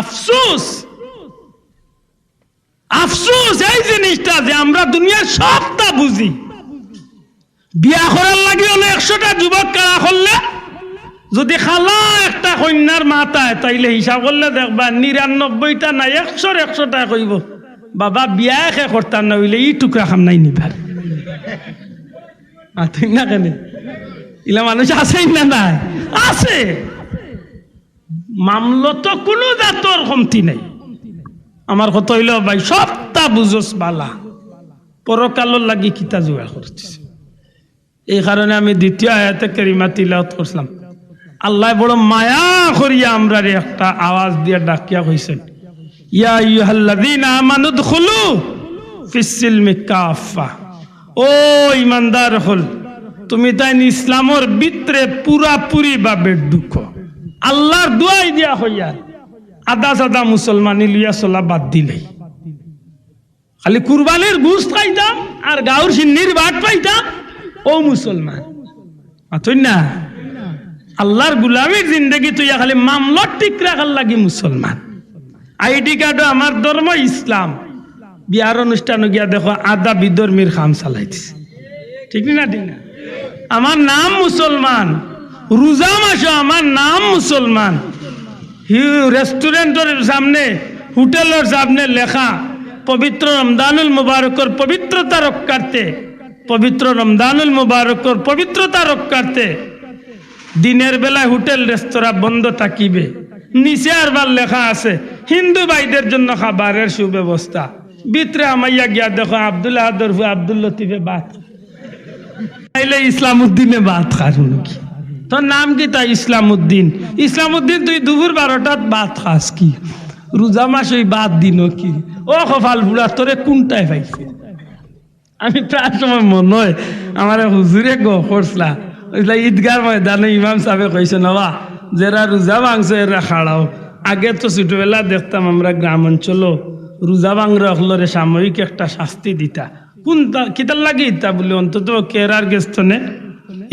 আফসোস। আফসোস এই জিনিসটা যে আমরা দুনিয়ার সবটা বুঝি। বিয়া করার লাগে হলে একশোটা যুবক কারা করলে? যদি খালা একটা কন্যার মাথায় তাইলে হিসাব করলে দেখবা নিরানব্বইটা নাই, একশোর একশোটা কইব, বাবা, বিয়া খে করতাম না, হইলে ই টুকরা খাম নাই নিবার না কেন? ইলা মানুষ আছে না নাই আছে। মামলত কোনো জাতর কমতি নাই। আমার কথা হইল, ভাই সবটা বুঝোস বালা। পরকালর লাগি কিতা জোগাড় করছিস এই কারণে আমি দ্বিতীয় আয়াতে কেরিমা তিলাওয়াত করছিলাম আল্লাহ বড় মায়া করিয়া আমরা একটা আওয়াজ দিয়ে ডাকিয়া কইছেন ইয়া আইয়ুহাল্লাযীনা আমানু দুখুলু ফিস-সিলমি কাফা ও ইমানদার হল, তুমি তাই ইসলামর ভিতরে পুরাপুরি ভাবে ঢুকো আল্লাহর দুয়াই দিয়া হইয়া আদা সাদা মুসলমানি লইয়া চলা বাদ দিলেই। খালি কুরবানির ঘুষ খাইতাম আর গাঁর সিন্নির বাট পাইতাম। ও মুসলমান আতই না? আল্লাহর গুলামীর জিন্দগি তুই খালি মামলত ঠিক রাখার লাগি মুসলমান। আইডি কার্ডও আমার ধর্ম ইসলাম বিয়ার অনুষ্ঠান গিয়া দেখো, আদা বিধর্মীর খাম চালাইতেছে ঠিক না ঠিক না? আমার নাম মুসলমান রোজা মাসও আমার নাম মুসলমান। রেস্টুরেন্টের সামনে, হোটেলের সামনে লেখা, পবিত্র রমদানুল মুবারকর পবিত্রতা রক্ষার্থে, পবিত্র রমদানুল মুবারকর পবিত্রতা রক্ষার্থে, দিনের বেলায় হোটেল, রেস্তোরাঁ বন্ধ থাকিবে। নিচে আরবার লেখা আছে, হিন্দু ভাইদের জন্য খাবারের সুব্যবস্থা। ভিতরে আমাইয়া গিয়া দেখো, আব্দুল আদর আব্দুল লতিফে বাত তাইলে ইসলাম উদ্দিনে বাত খারুন তোর নাম কি? তা ইসলাম উদ্দিন ইসলাম উদ্দিন তুই দুপুর বারোটাত বাদ খাস কি? রোজা মাস ওই বাদ দিন কি? ও কপাল বুড়া, তোরে কোনটায় পাইছে? আমি প্রায় সময় মনে হয় আমার হুজুরে গ করছিলা। ঈদগার ময়দানে ইমাম সাহেব কইছে, নবা, যারা রোজা ভাঙছে, এরা খাড়াও। আগে তো ছোটবেলা দেখতাম আমরা গ্রাম অঞ্চল রোজা ভাঙরে হলরে সাময়িক একটা শাস্তি দিতা। কোন কিতার লাগে ইতা বলে? অন্তত কেরার গেস্তনে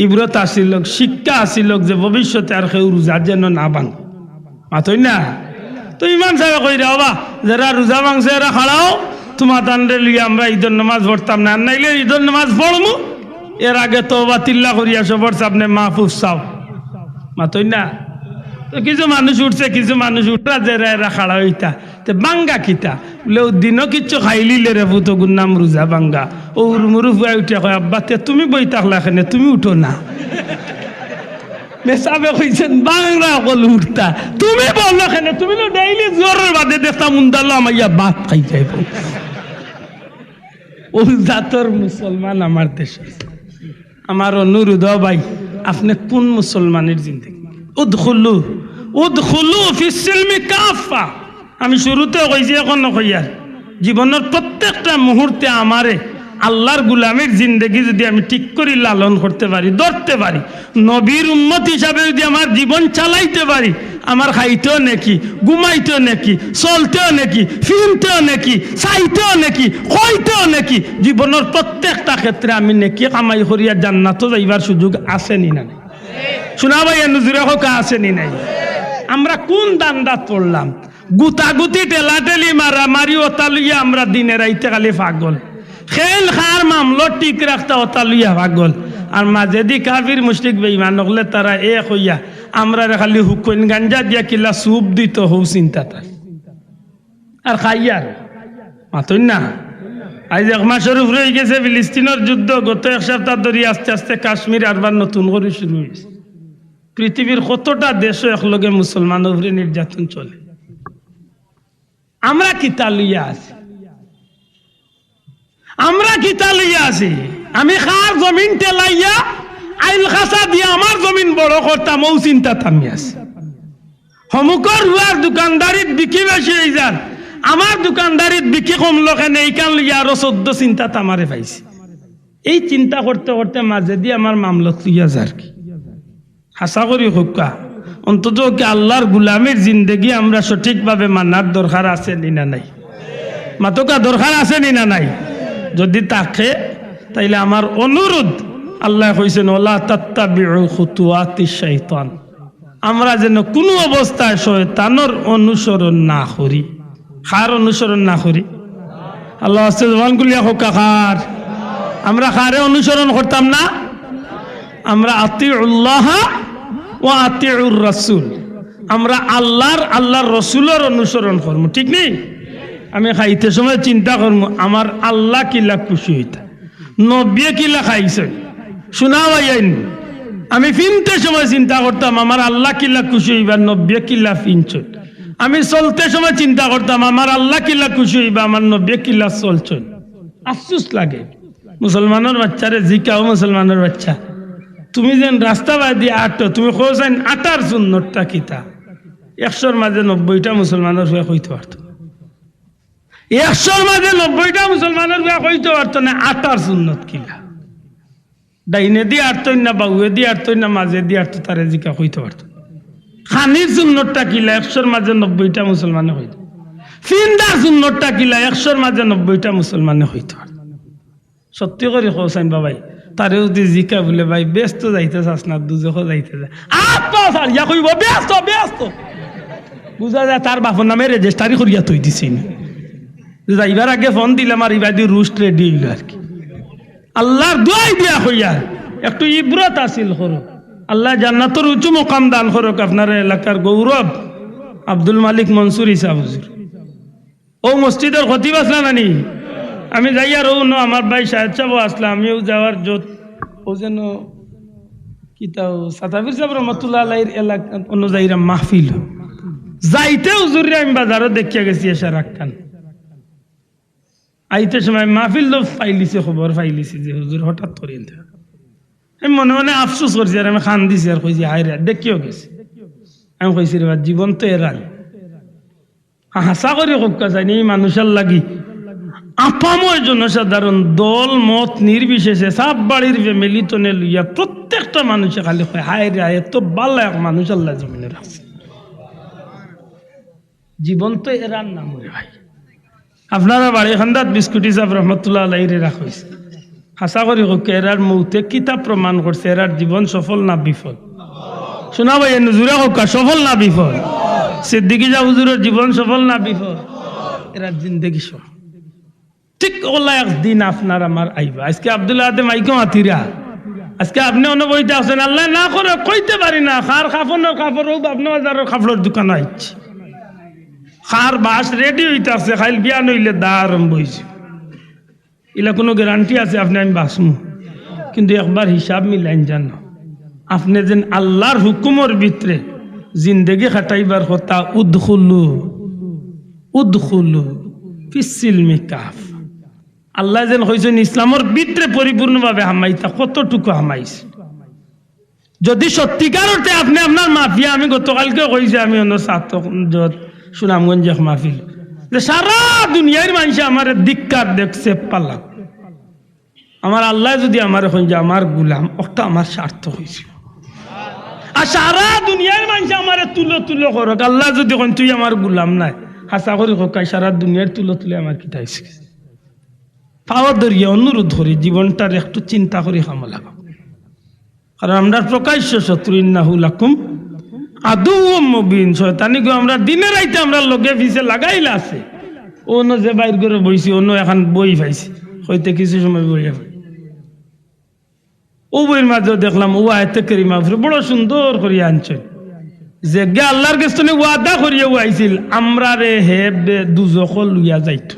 ইব্রত আসিল শিক্ষা আসিল যে ভবিষ্যতে আর কেউ রোজা যেন না ভাঙ মাতই না? তো ইমাম সাহেব কই রে বাবা, যারা রোজা ভাঙছে এরা খাড়াও তোমার তান্ডে লিয়ে আমরা ঈদের নামাজ পড়তাম না। নাইলে ঈদের নামাজ পড়মু। এর আগে তো বা বাতিল্লা করিয়া সবর সামনে মাহফুজ চাও। মাতই না? তো কিছু মানুষ উঠছে, কিছু মানুষ উঠরা যে এরা খাড়া হইতা। তে বাঙ্গা কিতা? বলে দিনও কিচ্ছু খাইলিলে রে ভূত নাম রোজা বাঙ্গা। ও মুরু ফুয়া উঠে কয়, আব্বা তে তুমি বই থাকলা এখানে তুমি উঠো না। মেসাবে কইছেন বাংলা অকল উঠতা তুমি বলল কেন? তুমি তো ডেইলি জোরের বাদে দেখতাম উন্দালো আমার ইয়া বাদ খাই যাইব। ও জাতর মুসলমান আমার দেশে আমার অনুরোধ ভাই, আপনি কোন মুসলমানের জিন্দগি? উদখুলু উদখুলু ফিসিলমি কাফা। আমি শুরুতে কইছি এখন নকইয়ার জীবনের প্রত্যেকটা মুহূর্তে আমারে আল্লাহর গুলামের জিন্দগি যদি আমি ঠিক করে, লালন করতে পারি, ধরতে পারি, নবীর উম্মত হিসাবে যদি আমার জীবন চালাইতে পারি, আমার খাইতেও নাকি, ঘুমাইতেও নাকি, চলতেও নাকি ফিল্মতেও নাকি, চাইতেও নাকি, কইতেও নাকি, জীবনের প্রত্যেকটা ক্ষেত্রে আমি নাকি কামাই করিয়া জান্নাত যাইবার সুযোগ আছে নি? শোনা ভাই নুজুরে হোক আছে নি নাই। আমরা কোন দান্দাত পড়লাম? গুতাগুতি টেলাটেলি মারামারি ওতালুইয়া আমরা দিনে রাইতে খালি পাগল। খেল খার মামলো ঠিক রাখতে ওতালুইয়া পাগল। আর মাঝেদি কাফির মুশরিক বেঈমান হলে তারা এ হইয়া আমরা খালি হুকইন গাঞ্জা দিয়া কিলা সুপ দিত হৌ চিন্তা তার। আর খাইয়ার মাতই না। আজ এক মাসের উপরে হয়ে গেছে ফিলিস্তিনের যুদ্ধ, গত এক সপ্তাহ ধরে আস্তে আস্তে কাশ্মীর আরবার নতুন করে শুরু হয়েছে পৃথিবীর কতটা দেশও একলগে মুসলমানের উপরে নির্যাতন চলে। আমরা কিতা লইয়া আছি? আমরা কিতা লইয়া আছি? আমি খার জমিন টেলাইয়া আইল খাসা দিয়ে আমার জমিন বড় করতাম ও চিন্তা থামি আছে। সমুখর হুয়ার দোকানদারিত বিকি বেশি হয়ে যান আমার দোকানদারিত বিকি কমলো কেন এইখান লইয়া আরও চোদ্দ চিন্তা তামারে পাইছে। এই চিন্তা করতে করতে মাঝে দিয়ে আমার মামলত লইয়া যার কি। আশা করি হোকা অন্তত কি আল্লাহর গুলামের জিন্দগি আমরা সঠিকভাবে মানার দরকার আছে নি না নাই? মাতকা দরকার আছে নি না নাই? যদি তাকে, তাইলে আমার অনুরোধ, আল্লাহ কইছেন, ওলা তাত্তাবিউ খুতুয়াতি শাইতান। আমরা যেন কোনো অবস্থায় শয়তানোর অনুসরণ না করি। খার অনুসরণ না করি? আল্লাহ আস্তে জবানগুলিয়া হোক খার আমরা খারে অনুসরণ করতাম না? আমরা আতিউল্লাহ ও আতিউর রসুল। আমরা আল্লাহর আল্লাহর রসুলের অনুসরণ করব, ঠিক নেই? আমি খাইতে সময় চিন্তা করব, আমার আল্লাহ কিলা খুশি হইতা। নব্বে কিলা খাইছে শোনা ভাইয়াইন আমি ফিনতে সময় চিন্তা করতাম, আমার আল্লাহ কিলা খুশি হইবা নব্বে কিলা ফিনছন আমি চলতে সময় চিন্তা করতাম, আমার আল্লাহ কিলা খুশি হইবা, আমার নব্বে কিলা চলছন আফসুস লাগে। মুসলমানের বাচ্চারে জিকাও মুসলমানের বাচ্চা। তুমি যেন রাস্তা বাই দিয়ে আটো, তুমি কোসাইন আটার সুন্নতটা কিতা? একশোর মাঝে নব্বইটা মুসলমানের হয়ে কইতে পারতো একশোর মাঝে নব্বইটা মুসলমানের হয়ে কইতে পারতো না, আটার সুন্নত কিলা? ডাইনে দিয়ে আটতই না বাউয়ে দিয়ে আটতই না, মাঝে দিয়ে আটতো, তারে জিকা কইতে পারতো খানির সুন্নতটা কিলা, একশোর মাঝে নব্বইটা মুসলমানে হইতো ফিন্দার সুন্নতটা কিলা, একশোর মাঝে নব্বইটা মুসলমানে হইতে পারতো সত্যি করে হোসেন বাবাই তারে যদি জিকা বলে, ভাই, ব্যস্ত যাইতে চাস না। দুজখ যাইতে যায় কইব, ব্যস্ত ব্যস্ত। বুঝা যায় তার বাপর নামে রেজিস্টারি করিয়া তুই দিছি না। যাইবার আগে ফোন দিলাম আর ইবাদি রুস্ট রেডি হইল আর কি। আল্লাহর দোয়াই দিয়া হইয়া একটু ইব্রত আসিল করো। আল্লাহ জান্নাতর উঁচু মোকাম দান করুক আপনার এলাকার গৌরব। আব্দুল মালিক মনসুর ইসা হুজুর। ও মসজিদের খতিব আসলা নানি আমি যাই আর ও ন আমার ভাই সাহেব সাহেব আসলাম। আমিও যাওয়ার যত ও যেন কিতাও সাতাবির সাহেব রহমতুল্লাহ আলাইর এলাকা অনুযায়ী মাহফিল। যাইতে হুজুরে আমি বাজারও দেখিয়া গেছি এসে রাখান আইতে সময় মাহফিল তো ফাইলিছে, খবর ফাইলিছে যে হুজুর হঠাৎ করে আমি মনে মনে আফসোস করছি, আর আমি খান দিছি আর কইছি হাই রে দেখিও গেছি। আমি কইছি, রে জীবন তো এরাল হাসা করে কক্কা যায়নি, এই মানুষের লাগি আপাময় জনসাধারণ দল, মত নির্বিশেষে সাপ বাড়ির ফ্যামিলি তো লইয়া প্রত্যেকটা মানুষে খালি কয়, হায় রে, হায়, এত ভালো এক মানুষ আল্লাহ জীবনে রাখছে। জীবন তো এরার নাম রে ভাই। আপনারা বাড়ি খান্দাত বিস্কুটি সাহেব রহমতুল্লাহ আলাইরে রাখছে হাসা করি হোক এরার মৌতে কিতাব প্রমাণ করছে, এরার জীবন সফল না বিফল। শোনা ভাই জুড়ে হোক সফল না বিফল? সিদ্দিকি যা হুজুরের জীবন সফল না বিফল? এরার জিন্দগি সফল। ঠিক ওলা একদিন আপনার আমার আইবা। আজকে আব্দুল্লাহ আদম আইকো আতিরা আজকে আপনি অনুভবিতে আছেন, আল্লাহ না করে কইতে পারি না। খার কাপড় কাপড় হোক আপনি হাজারের কাপড়ের দোকান আইছি। খার বাস রেডি হইতে আছে খাইল বিয়া নইলে দা আরম্ভ হয়েছে এলা কোনো গ্যারান্টি আছে, আপনি আমি বাসমু কিন্তু একবার হিসাব মিলাইন জানো, আপনি যেন আল্লাহর হুকুমর ভিতরে জিন্দেগি খাটাইবার কথা, উদ্খুলু উদ্খুলু, ফিসিলমি কাফ। আল্লাহ যেন কইছেন ইসলামর ভিতরে পরিপূর্ণভাবে হামাইতা, কতটুকু হামাইছে? যদি সত্যিকার অর্থে আপনি আপনার মাফিয়া, আমি গতকালকে কইছি, আমি অন্য ছাত্র সুনামগঞ্জ এক মাহফিল। যে সারা দুনিয়ার মানুষ আমার দিক্কার দেখছে, পাল্লা। আমার আল্লাহ যদি আমার এখন যে আমার গুলাম, ওটা আমার স্বার্থ হয়েছিল আর সারা দুনিয়ার মানুষ আমার তুলো তুলো করক। আল্লাহ যদি এখন তুই আমার গুলাম নাই, হাসা করি কাই সারা দুনিয়ার তুলো তুলে আমার কিতাইছে। পাওয়া ধরিয়া অনুরোধ করি জীবনটার একটু চিন্তা করি খামা লাগা কারণ আমরা প্রকাশ্য শত্রু ইন্নাহুল আকুম আদৌ মবিন। শয়তানি গো, আমরা দিনে রাইতে আমরা লগে পিছে লাগাইলে আছে। অন্য যে বাইর করে বইছি অন্য এখন বই পাইছি। হইতে কিছু সময় বই ও বইয়ের মাঝে দেখলাম, ও আয়তে কেরিমা বড় সুন্দর করিয়া আনছে যে গে আল্লাহর কাছে ওয়াদা করিয়া ও আইছিল আমরা রে হে দুজক লইয়া যাইতো।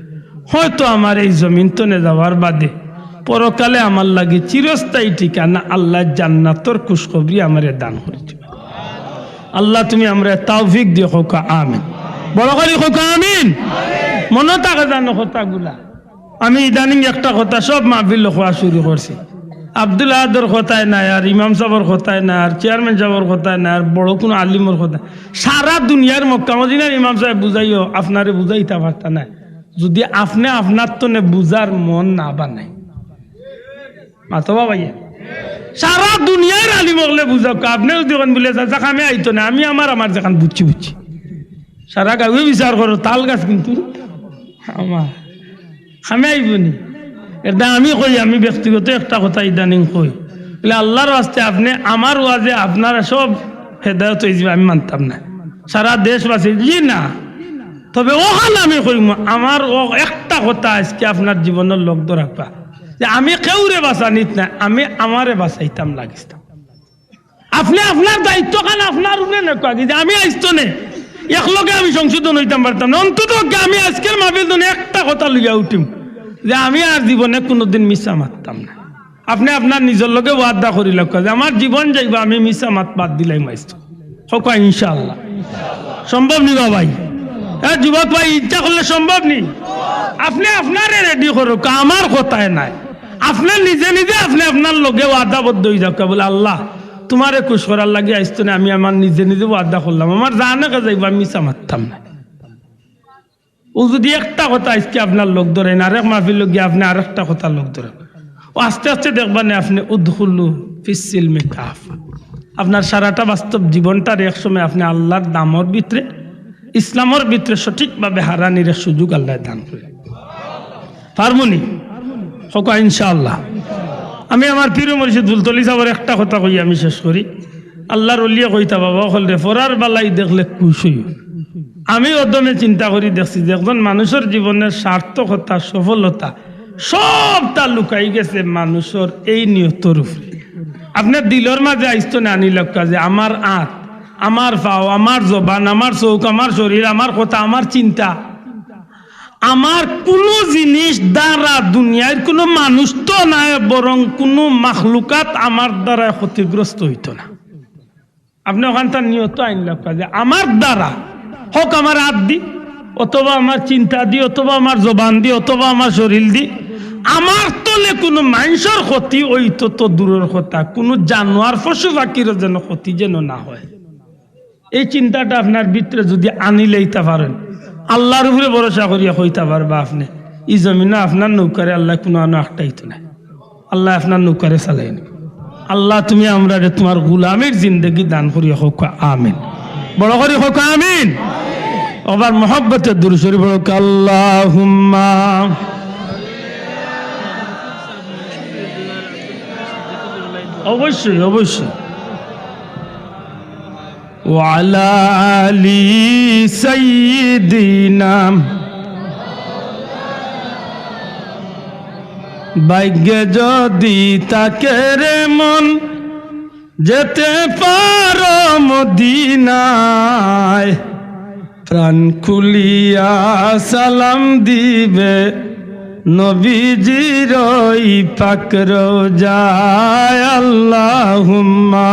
হয়তো আমার এই জমিন তনে যাওয়ার বাদে। পরকালে আমার লাগে চিরস্থায়ী ঠিকানা, আল্লাহ জান্নাতর খুশখবরি আমার দান করে দিবে। আল্লাহ তুমি আমরা তাওফিক দিয়ে হোক, আমিন। বড় করে হোক, আমিন। মনে থাকে জানো কথাগুলা। আমি ইদানিং একটা কথা সব মাহফিল হওয়া শুরু করছি। আব্দুল আহাদর কথায় নাই, আর ইমাম সাহর কথায় নাই, আর চেয়ারম্যান সাহর কথায় নাই, আর বড় কোনো আলিমর কথা সারা দুনিয়ার মক্কা মদিনার ইমাম সাহেব বুঝাইও, আপনারে বুঝাইতে পারতা না যদি আপনি আপনার তো বুঝার মন না বানাই মাতবা ভাইয়া সারা দুনিয়ার আলিম হলে বুঝাও আপনি যদি বলে আমি আইতো না, আমি আমার আমার যেখান বুঝছি বুঝছি। সারা গাঁয়ে বিচার করো, তাল গাছ কিন্তু আমার। আমি আইবনি এটা আমি কই, আমি ব্যক্তিগত একটা কথা ইদানিং কই। বলে আল্লাহর আস্তে আপনি আমার ওয়াজে আপনারা সব হেদায়ত হয়ে যাবে, আমি মানতাম না। সারা দেশবাসী, জি না। তবে ওখানে আমি কইম, আমার ও একটা কথা আজকে আপনার জীবনের লগ্ধ রাখবা যে আমি কেউরে বাঁচানিত না, আমি আমারে বাঁচাইতাম লাগিতাম আপনি আপনার দায়িত্ব খান আপনার উপরে নেক যে আমি আইসতো নে। একলগে আমি সংশোধন হইতাম, পারতাম না। অন্তত আমি আজকের দিনে একটা কথা লইয়া উঠিম, যে আমি আর জীবনে কোনোদিন মিশা মারতাম না। আপনি আপনার নিজের লগে ওয়াদা করি লক্ষ্য যে আমার জীবন যাইবা, আমি মিশা মাত বাদ দিলাই মাইস্ত। হকা, ইনশাআল্লাহ। সম্ভব নি ভাই? হ্যাঁ যুবক ভাই, ইচ্ছা করলে সম্ভব নি? আপনি আপনারে রেডি করুক, আমার কথায় নাই। আপনি নিজে নিজে আপনি আপনার লগে ওয়াদাবদ্ধ হয়ে যাক। বলে, আল্লাহ, তোমারে খুশ করার লাগে আসতো না, আমি আমার নিজে নিজে ওয়াদা করলাম। আমার জানে কে যাইবা, আমি মিশা মারতাম না। ও যদি একটা কথা আজকে আপনার লোক ধরেন আরেক মাহফিল লোক গিয়ে আপনি আরেকটা কথা লোক ধরেন ও আস্তে আস্তে দেখবেন আপনি উদ্হুল্লু ফিসিল মেকাফ আপনার সারাটা বাস্তব জীবনটার এক সময় আপনি আল্লাহর দামর ভিতরে ইসলামর ভিতরে সঠিকভাবে হারানির সুযোগ আল্লাহ দান করে। পারমনি? হকা ইনশাআল্লাহ। আমি আমার প্রিয় মরিষদ দুলতলি সাহেবের একটা কথা কই, আমি শেষ করি। আল্লাহর অলিয়া কইতা, বাবা হলে ফরার বালাই দেখলে খুশি আমি অদমে চিন্তা করি, দেখছি যে একজন মানুষের জীবনের সার্থকতা, সফলতা সব তা লুকাই গেছে মানুষের এই নিয়তর উপরে। আপনার দিলর মাঝে আইসতো না আনি লক্ষ্য যে আমার আঁত আমার পাও আমার জবান, আমার চৌক, আমার শরীর, আমার কথা, আমার চিন্তা। আমার কোনো জিনিস দ্বারা দুনিয়ার কোনো মানুষ তো নাই, বরং কোনো মাখলুকাত আমার দ্বারা ক্ষতিগ্রস্ত হইতো না। আপনি ওখানটার নিয়ত আইন লক্ষ্য যে আমার দ্বারা হোক আমার হাত দি, অথবা আমার চিন্তা দি, অথবা আমার জবান দি, অথবা আমার শরীর দি, আমার তলে কোনো মানুষের ক্ষতি ওইতো তো দূরের কথা, কোনো জানোয়ার, পশু পাখির যেন ক্ষতি যেন না হয়। এই চিন্তাটা আপনার ভিতরে যদি আনিলেইতে পারেন। আল্লাহর উপরে ভরসা করিয়া হইতে পারবা আপনি। এই জমিনে আপনার নৌকারে আল্লাহ কোনো আনো একটাইতো না। আল্লাহ আপনার নৌকারে চালাই নি আল্লাহ তুমি আমরা তোমার গুলামের জিন্দগি দান করিয়া হোক, আমিন। বড় করে হোক, আমিন। আবার মহব্বতের দূর শরীফ হোক আল্লাহ অবশ্যই অবশ্যই। وعلى آل سيدنا ভাগ্য যদি তাকে রে মন যেতে পারো মদিনায় প্রাণ খুলিয়া সালাম দিবে নবীজির ওই পাকর যায় আল্লাহুম্মা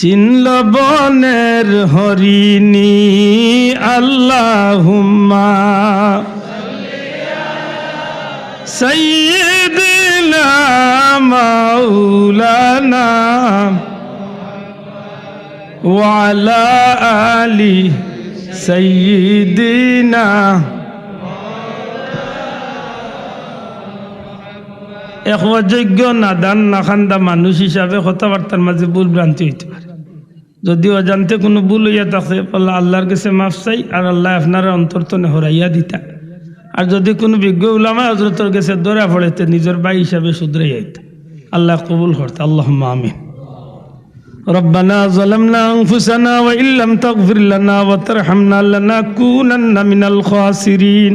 চিনল বনের হরিণী, আল্লাহুম্মা। সৈয়দিনা মাওলানা ওয়ালা আলি সৈয়দিনা এক অযোগ্য নাদান নাখান্দা মানুষ হিসাবে কথাবার্তার মাঝে ভুল ভ্রান্তি হইতে পারে। যদি অজান্তে কোনো ভুল হইয়া থাকে বলে আল্লাহর কাছে মাফ চাই আর আল্লাহ আপনার অন্তর্তনে হরাইয়া দিতা আর যদি কোনো বিজ্ঞ উলামা হজরতর কাছে দৌড়া পড়েতে নিজের ভাই হিসাবে শুধরাই আইতা আল্লাহ কবুল করতে আল্লাহ আমিন ربنا ظلمنا أنفسنا وإن لم تغفر لنا وترحمنا لنكونن من الخاسرين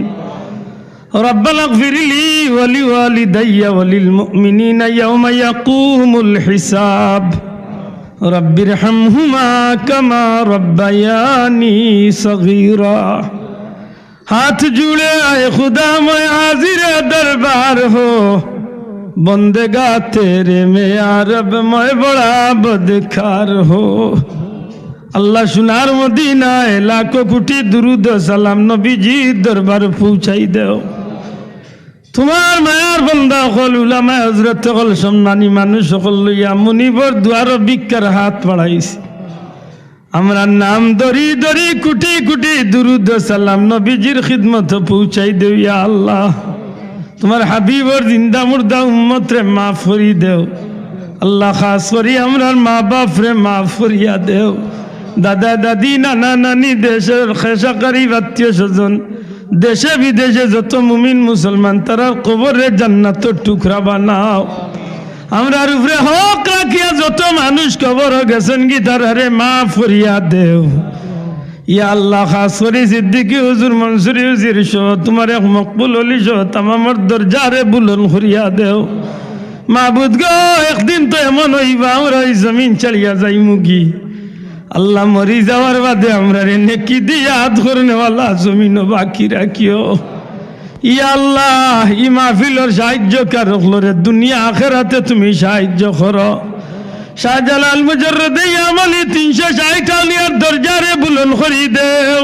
ربنا اغفر لي ولوالدي وللمؤمنين يوم يقوم الحساب রব্বির হামহুমা কামা রব্বায়ানি সগীরা। হাত জুড়ে আয় খুদা মই হাজিরে দরবার হো। বন্দেগা তেরে মে আরব ময় বড়া বদকার হো। আল্লাহ সুনার মদিনায় লাখো কুটি দুরুদ সালাম নবীজি দরবার পৌঁছাই দেও। তোমার মায়ার বন্দা হল উলামা হজরত হল সম্মানী মানুষ সকল লইয়া মুনিবর দুয়ার বিক্ষার হাত বাড়াইছে। আমরা নাম দরি দরি কুটি কুটি দুরুদ সালাম নবীজির খিদমত পৌঁছাই দেও ইয়া আল্লাহ। তোমার হাবিবর জিন্দা মুর্দা উম্মত রে মাফ করি দেও। আল্লাহ খাস করি আমরার মা বাপ রে মাফ করিয়া দেও। দাদা, দাদি, নানা, নানি, দেশের খেসাকারী, আত্মীয় স্বজন দেশে বিদেশে যত মুমিন মুসলমান, তারা কবরে জান্নাত টুকরা বানাও। আমরার উপরে হক রাখিয়া যত মানুষ কবর গেছেন কি তারারে মা ফরিয়া দেও। ইয়া আল্লাহ, খাস করি সিদ্দিকি হুজুর, মনসুরি হুজির সহ তোমার এক মকবুল অলি সহ তামামর দরজারে বুলন করিয়া দেও। মাহবুদ গো, একদিন তো এমন হইবা, আমরা এই জমিন চালিয়া যাই মুগি আল্লাহ মরি যাওয়ার বাদে আমরা রে নেকি দিয়ে হাত করনেওয়ালা জমিন বাকি রাখিও। ইয়া আল্লাহ, ই মাহফিলর সাহায্য কারকলরে দুনিয়া আখেরাতে তুমি সাহায্য করো। শাহজালাল মুজরদে আমলি তিনশো ষাট আলিয়ার দরজারে বুলন করি দেও।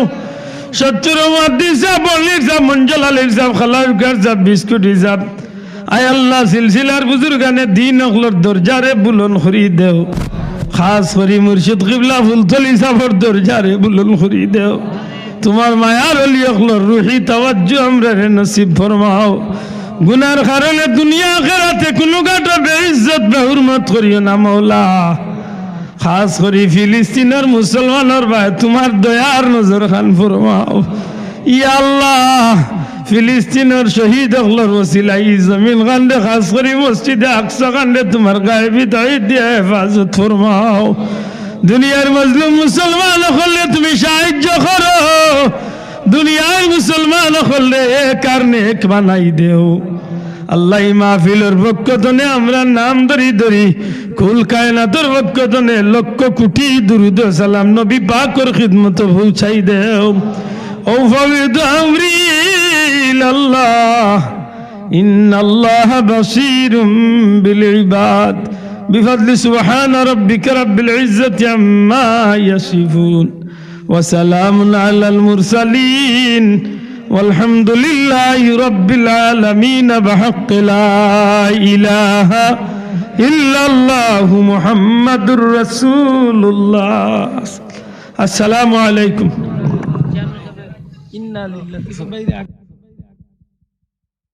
সত্তর মাদ্দি সাহ বলির সাহ মঞ্জল আলীর সাহ খালাউকার সাহ বিস্কুট হিসাব আয় আল্লাহ, সিলসিলার বুজুর্গানে দিন অকলর দরজারে বুলন করি দেও। খাস করি মুর্শিদ কিবলা ফুলতলি সাফর দরজারে বুলন করি দেও। তোমার মায়ার অলি অকলর রুহি তাওয়াজ্জু আমরা রে নসিব ফরমাও। গুনার কারণে দুনিয়া খেরাতে কোনো গাটা বেইজ্জত বেহুরমত করিও না মৌলা। খাস করি ফিলিস্তিনের মুসলমানের ভাই, তোমার দয়ার নজর খান ফরমাও। ইয়া আল্লাহ ফিলিস্তিনের শহীদ হকলর ওসিলা ই জমিন কান্দে খাস করি মসজিদে আকসা কান্দে তোমার গায়েবি তাহিদ দিয়ে হেফাজত ফরমাও। দুনিয়ার মজলুম মুসলমান হলে তুমি সাহায্য করো। দুনিয়ার মুসলমান হলে কারণে এক বানাই দেও। আল্লাহ মাহফিলের বক্ষতনে আমরা নাম ধরি ধরি, কুল কায়নাতর বক্ষতনে লক্ষ কোটি দুরুদ সালাম নবী পাকর খিদমত পৌঁছাই দেও। ও ফবিদ আমরি الله. إن الله بصير بالعباد. بفضل سبحان ربك رب العزة عما يصفون. وسلام على المرسلين. والحمد لله رب العالمين. بحق لا إله إلا الله محمد رسول الله. السلام عليكم.